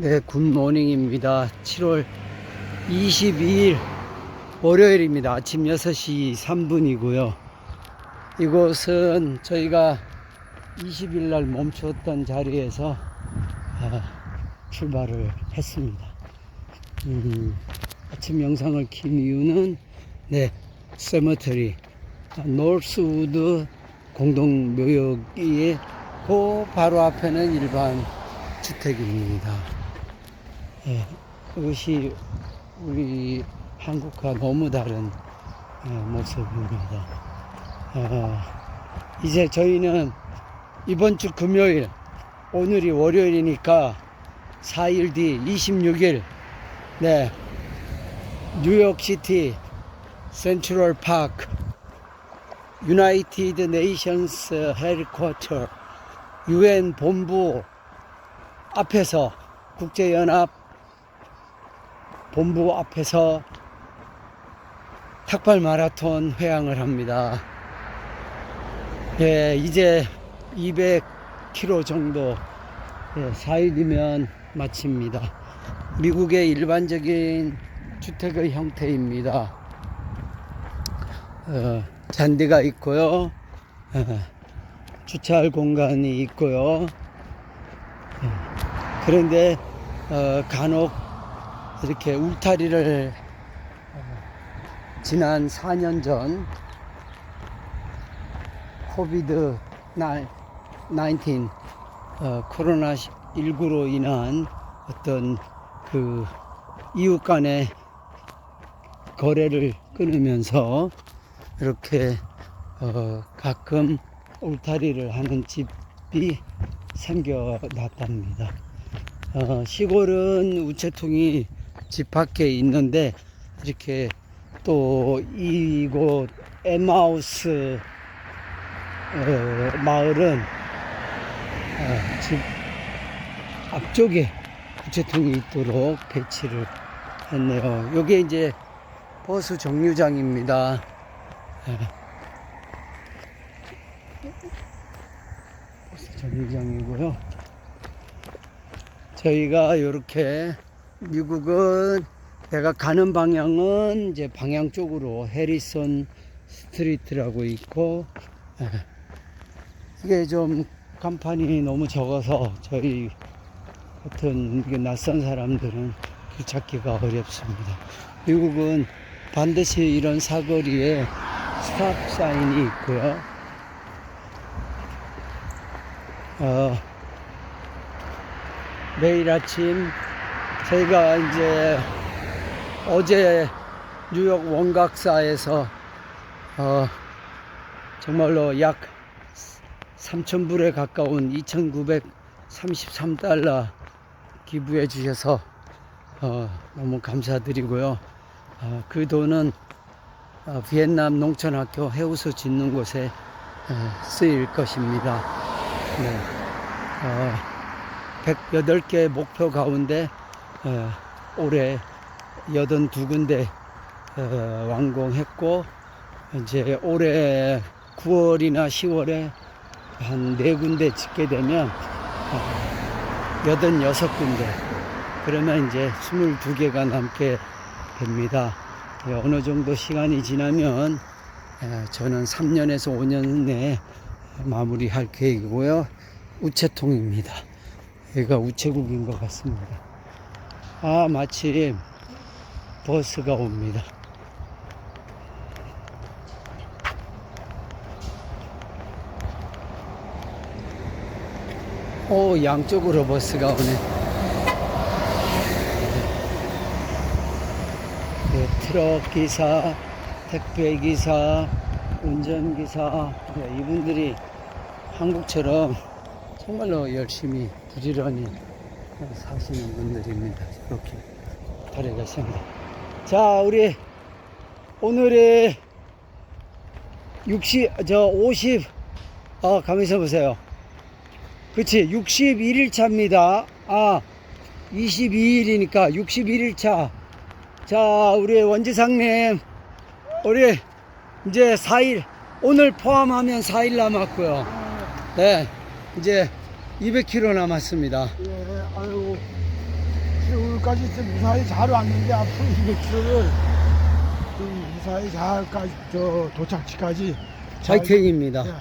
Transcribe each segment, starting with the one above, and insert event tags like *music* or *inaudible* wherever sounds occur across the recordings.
네, 굿모닝입니다. 7월 22일 월요일입니다. 아침 6시 3분이고요. 이곳은 저희가 20일 날 멈췄던 자리에서 아, 출발을 했습니다. 음, 아침 영상을 킨 이유는 네, 세머터리 노스우드 공동묘역이 그 바로 앞에는 일반 주택입니다. 예, 그것이 우리 한국과 너무 다른 예, 모습입니다. 아, 이제 저희는 이번 주 금요일, 오늘이 월요일이니까 4일 뒤 26일, 네, 뉴욕시티 센트럴 파크 유나이티드 네이션스 헤드쿼터 유엔 본부 앞에서 국제연합 본부 앞에서 탁발 마라톤 회항을 합니다. 예, 이제 200km 정도 예, 4일이면 마칩니다. 미국의 일반적인 주택의 형태입니다. 어, 잔디가 있고요. 어, 주차할 공간이 있고요. 어, 그런데 어, 간혹 이렇게 울타리를 어, 지난 4년 전 코비드 19 어, 코로나 19로 인한 어떤 그 이웃 간의 거래를 끊으면서 이렇게 어, 가끔 울타리를 하는 집이 생겨났답니다. 어, 시골은 우체통이 집 밖에 있는데 이렇게 또 이곳 에마우스 어, 마을은 어, 집 앞쪽에 우체통이 있도록 배치를 했네요. 요게 이제 버스 정류장입니다. 예. 버스 정류장이고요. 저희가 이렇게 미국은 내가 가는 방향은 이제 방향 쪽으로 해리슨 스트리트라고 있고 예. 이게 좀 간판이 너무 적어서 저희 같은 낯선 사람들은 길 찾기가 어렵습니다. 미국은 반드시 이런 사거리에 스탑 사인이 있고요. 어, 매일 아침 저희가 이제 어제 뉴욕 원각사에서 어, 정말로 약 3,000불에 가까운 2,933달러 기부해 주셔서 어, 너무 감사드리고요. 어, 그 돈은 어, 비엔남 농촌학교 해우소 짓는 곳에 어, 쓰일 것입니다. 네. 어, 108개 목표 가운데 어, 올해 82군데 어, 완공했고 이제 올해 9월이나 10월에 한네 군데 짓게 되면 어, 86군데 그러면 이제 22개가 남게 됩니다. 예, 어느 정도 시간이 지나면 예, 저는 3년에서 5년 내에 마무리할 계획이고요. 우체통입니다. 여기가 우체국인 것 같습니다. 아, 마침 버스가 옵니다. 오, 양쪽으로 버스가 오네. 네, 트럭 기사, 택배 기사, 운전 기사, 네, 이분들이 한국처럼 정말로 열심히 부지런히 사시는 분들입니다. 이렇게 달려가십니다. 자, 우리 오늘의 60, 저 50, 아, 가만있어 보세요. 그치, 61일 차입니다. 아, 22일이니까 61일 차. 자, 우리 원지상님, 우리 이제 4일, 오늘 포함하면 4일 남았고요. 네, 이제 200km 남았습니다. 예, 아유, 오늘까지 좀 무사히 잘 왔는데 앞으로 200km를 무사히 잘까지 저 도착지까지 잘- 파이팅입니다. 예,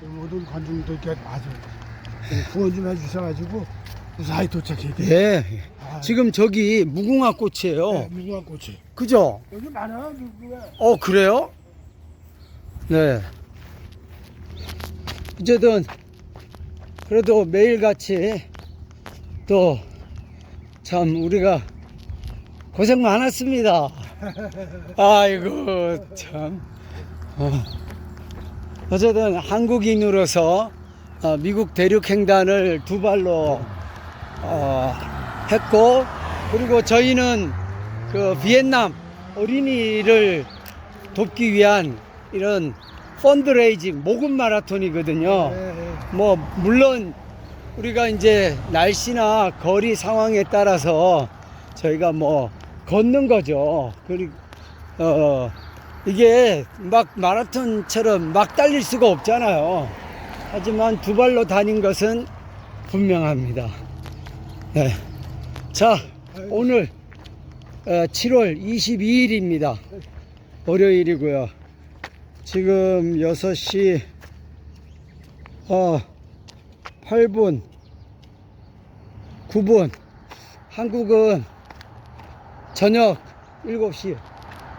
그 모든 관중들께 아주 좀 후원 좀 해주셔가지고 무사히 도착해야 돼요. 예. 아, 지금 저기 무궁화 꽃이에요. 네, 무궁화 꽃이 그죠? 여기 많아요. 누구야? 어, 그래요? 네. 어쨌든, 그래도 매일같이 또 참 우리가 고생 많았습니다. *laughs* 아이고, 참. 어. 어쨌든 한국인으로서 어, 미국 대륙횡단을 두 발로 어, 했고, 그리고 저희는 그 비엔남 어린이를 돕기 위한 이런 펀드레이징 모금 마라톤이거든요. 뭐 물론 우리가 이제 날씨나 거리 상황에 따라서 저희가 뭐 걷는 거죠. 그리고 어 이게 막 마라톤처럼 막 달릴 수가 없잖아요. 하지만 두 발로 다닌 것은 분명합니다. 네. 자, 오늘 어, 7월 22일입니다. 월요일이고요. 지금 6시 어, 8분, 9분. 한국은 저녁 7시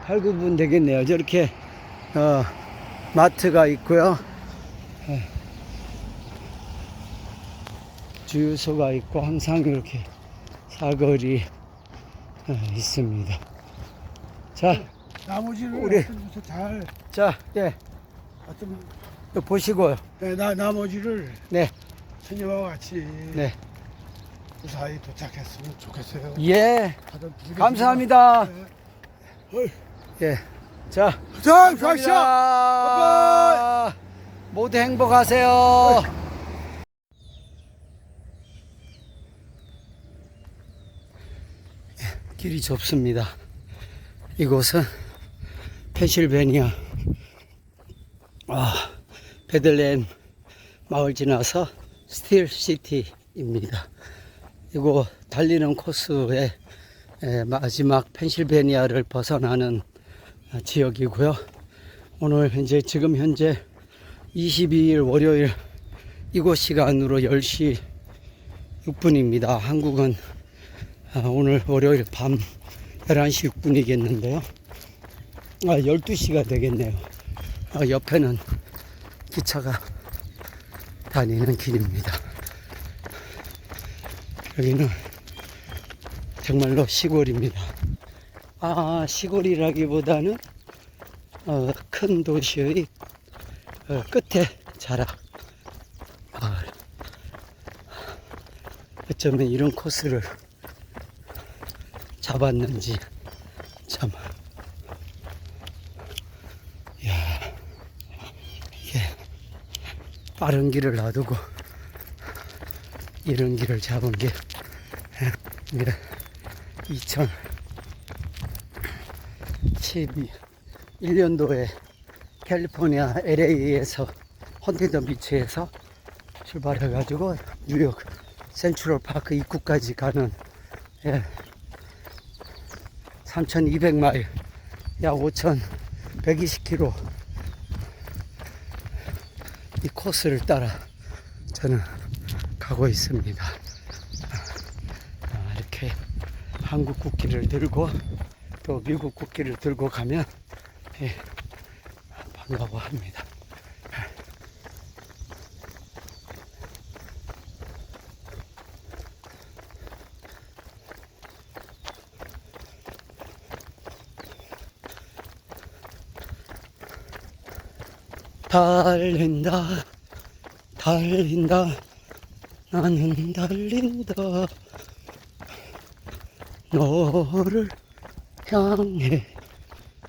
8, 9분 되겠네요. 저렇게 어, 마트가 있고요. 어, 주유소가 있고 항상 이렇게 사거리 어, 있습니다. 자, 나머지를 우리- 잘 자, 예, 이거 보시고요. 네, 나 나머지를 네, 스님과 같이 네, 무사히 도착했으면 좋겠어요. 예, 다들. 감사합니다. 네. 어이. 예, 자, 자. 감사합니다. 모두 행복하세요. 예, 길이 좁습니다. 이곳은 펜실베니아 아, 베들레헴 마을 지나서 스틸 시티입니다. 이곳 달리는 코스의 에, 마지막 펜실베니아를 벗어나는 아, 지역이고요. 오늘 이제 지금 현재 22일 월요일 이곳 시간으로 10시 6분입니다. 한국은 아, 오늘 월요일 밤 11시 6분이겠는데요. 아, 12시가 되겠네요. 아, 옆에는 기차가 다니는 길입니다. 여기는 정말로 시골입니다. 아, 시골이라기보다는 어, 큰 도시의 어, 끝에 자라 마을. 어쩌면 이런 코스를 잡았는지 참. 야, 이게 빠른 길을 놔두고 이런 길을 잡은 게 이게 2012년도에 캘리포니아 LA에서 헌팅턴 비치에서 출발해가지고 뉴욕 센트럴 파크 입구까지 가는 예, 3,200마일 약 5,120km 이 코스를 따라 저는 가고 있습니다. 아, 이렇게 한국 국기를 들고 또 미국 국기를 들고 가면 예, 반가워합니다. 달린다 달린다. 나는 달린다. 너를 향해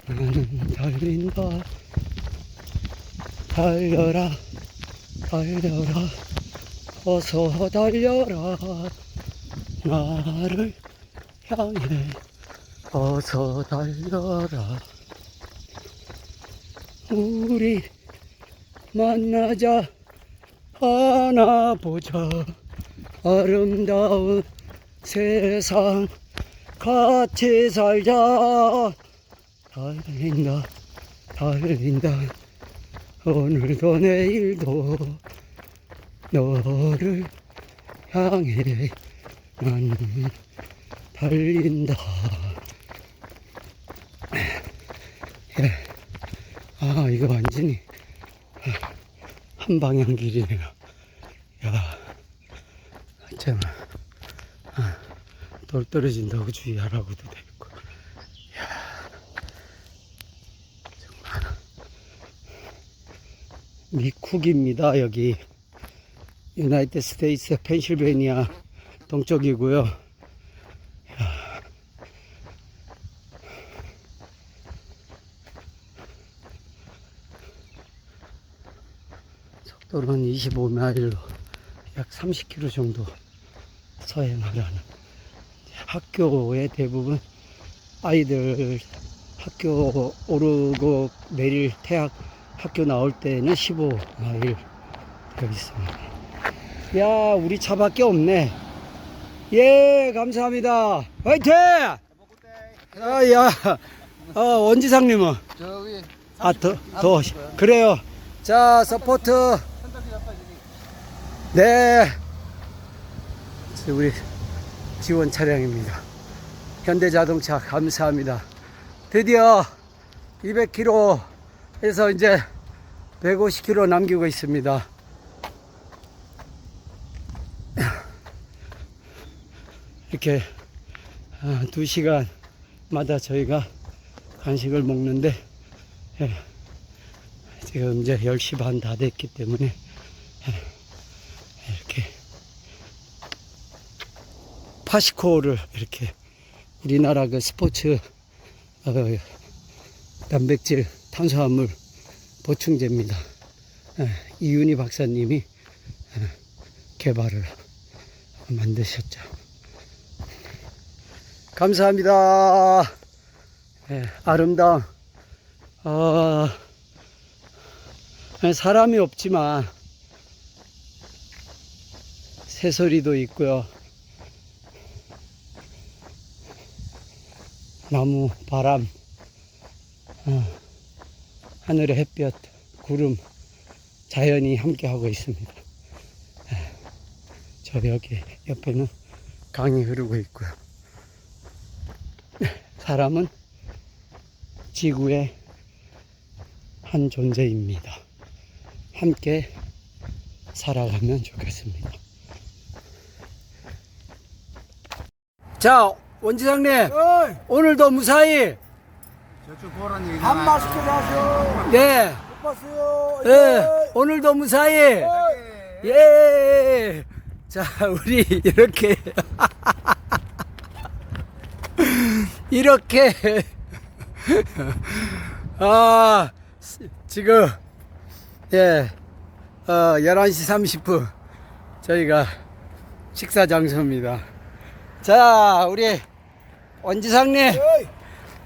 나는 달린다. 달려라 달려라. 어서 달려라. 나를 향해 어서 달려라. 우리 만나자 하나 보자. 아름다운 세상 같이 살자. 달린다 달린다. 오늘도 내일도 너를 향해 나는 달린다. 예. 아 이거 완전히 한 방향 길이네요 야 참, 아, 돌 떨어진다고 주의하라고도 되고. 야 정말. 미쿡입니다 여기. 유나이티드 스테이츠 펜실베니아 동쪽이고요 속도는 25마일로 약 30km 정도 서행하라는 학교에 대부분 아이들 학교 오르고 내릴 태학 학교 나올 때는 15마일 되어 있습니다. 야, 우리 차밖에 없네. 예, 감사합니다. 화이팅! 아, 야, 어, 원지상님은? 저기 아, 더, 더, 그래요. 자, 서포트. 네. 저 우리 지원 차량입니다. 현대자동차 감사합니다. 드디어 200km에서 이제 150km 남기고 있습니다. 이렇게 아, 두 시간마다 저희가 간식을 먹는데 예, 지금 이제 10시 반 다 됐기 때문에 예, 이렇게 파시코를 이렇게 우리나라 그 스포츠 어, 단백질 탄수화물 보충제입니다. 예, 이윤희 박사님이 예, 개발을 만드셨죠. 감사합니다. 예, 아름다운 어, 사람이 없지만 새소리도 있고요. 나무, 바람, 어, 하늘의 햇볕, 구름, 자연이 함께하고 있습니다. 예, 저 여기 옆에는 강이 흐르고 있고요. 사람은 지구의 한 존재입니다. 함께 살아가면 좋겠습니다. 자, 원지장님, 어이. 오늘도 무사히, 저쪽 보란 얘기 밥 맛있게 사셔 네, 못 봤어요. 예, 오늘도 무사히, 예. 자, 우리 이렇게, *laughs* 이렇게, *laughs* 아, 지금, 예, 어, 11시 30분, 저희가 식사 장소입니다. 자, 우리 원지상님, 어이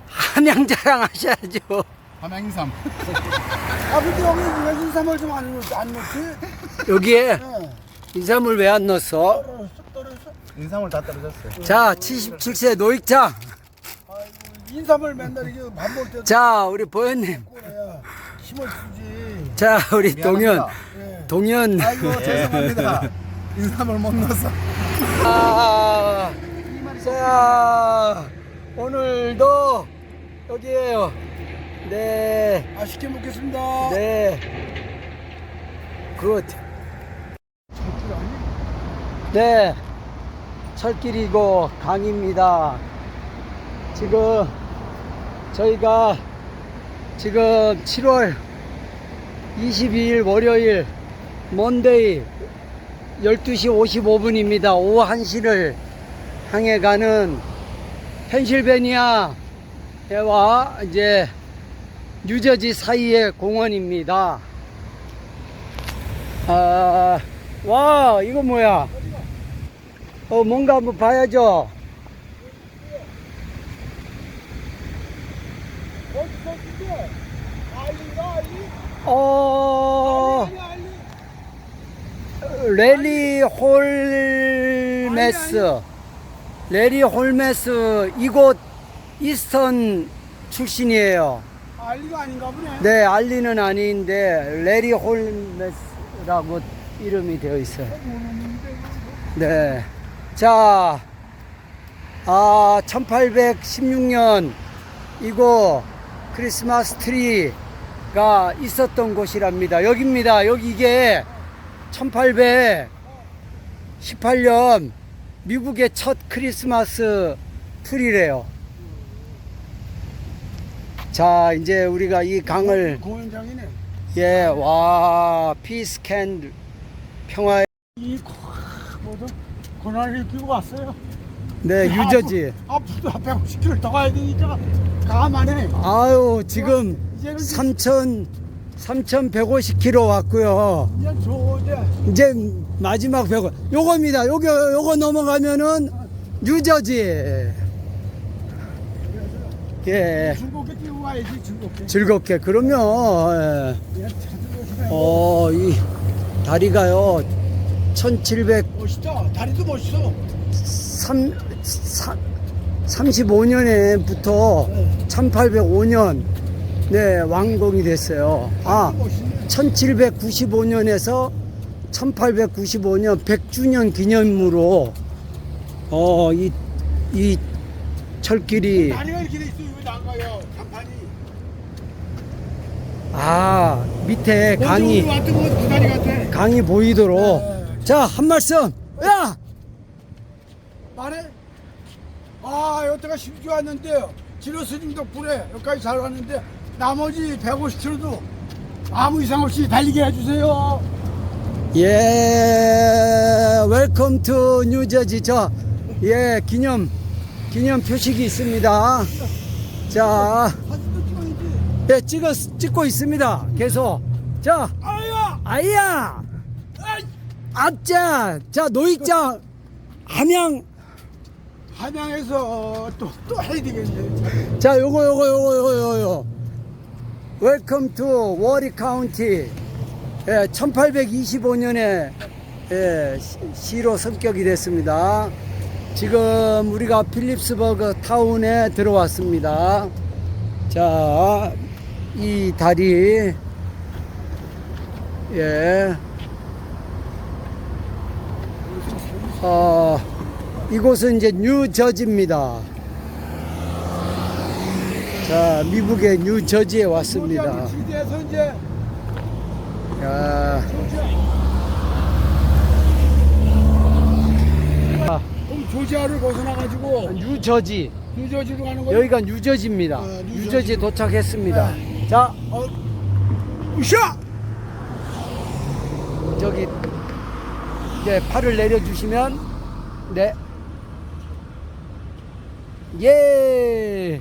한양 자랑 하셔야죠. 함양인삼 *laughs* 아 근데 여기 왜 인삼을 좀안 안 넣지? 여기에 예. 인삼을 왜 안 넣었어? 떨어졌어 떨어졌어 인삼을 다 떨어졌어요 자, 77세 노익장. 아이고 인삼을 맨날 이게 밥 먹을 때도 자, 우리 보현님. 힘을 주지 자, 우리 동현. 예. 동현. 아이고 죄송합니다 *laughs* 인삼을 못 넣어서 아, 자, 오늘도 여기에요. 네, 맛있게 먹겠습니다 네. 굿. 네. 철길이고 강입니다. 지금 저희가 지금 7월 22일 월요일 먼데이 12시 55분입니다. 오후 1시를 향해 가는 펜실베니아와 이제 뉴저지 사이의 공원입니다. 아, 와, 이거 뭐야? 어, 뭔가 한번 봐야죠. 어, 알리 랠리 홀메스. 레리 홀메스 이곳 이스턴 출신이에요. 알리가 아닌가 보네. 네, 알리는 아닌데 레리 홀메스라고 이름이 되어 있어요. 네. 자, 아, 1816년 이곳 크리스마스 트리가 있었던 곳이랍니다. 여기입니다. 여기 이게 1818년 미국의 첫 크리스마스 트리래요. 자, 이제 우리가 이 강을 공연장이네. 예, 와, 피스 캔들 평화의 이 고- 뭐죠? 고난을 끼고 왔어요. 네, 유저지. 앞으로 150km 더 가야 되니까 가만해. 아유, 지금 3천 3,150km 왔고요. 이제 좋은데 이제 마지막 100. 요겁니다. 요거 요거 넘어가면은 뉴저지. 예. 중국에 끼고 가야지 중국에. 즐겁게 그러면 예. 어, 이 다리가요. 1700 멋있다. 다리도 멋있어. 3, 35년에부터 1805년 네 완공이 됐어요. 아, 다리도 멋있네. 1795년에서 1895년 100주년 기념으로 어 이 이 철길이 다리가 이렇게 돼 있어. 이거 안 가요. 간판이. 아 밑에 강이 우리 왔던 거그 다리 같아. 강이 보이도록 네. 자한 말씀 야 말해. 아 여태가 쉽게 왔는데 지로 스님 덕분에 여기까지 잘 왔는데 나머지 150km도 아무 이상 없이 달리게 해주세요. 예, 웰컴 투 뉴저지. 저, 예, 기념, 기념 표식이 있습니다. 자. 예, 찍어, 찍고 있습니다. 계속. 자, 아야! 아이! 앞자! 자, 노익장, 함양. 한양에서 또, 또 해야 되겠네. 자, 요거, 요거, 요거, 요거, 요거. 웰컴 투 워리 카운티. 예, 1825년에 예, 시- 시로 성격이 됐습니다. 지금 우리가 필립스버그 타운에 들어왔습니다. 자, 이 다리, 예, 어, 이곳은 이제 뉴저지입니다. 자, 미국의 뉴저지에 왔습니다. 이제 야, 아, 그럼 조지아를 벗어나가지고 뉴저지. 뉴저지로 가는 거예요. 여기가 뉴저지입니다. 아, 뉴저지. 뉴저지에 도착했습니다. 자, 어, 으쌰! 저기 네, 팔을 내려주시면 네. 예.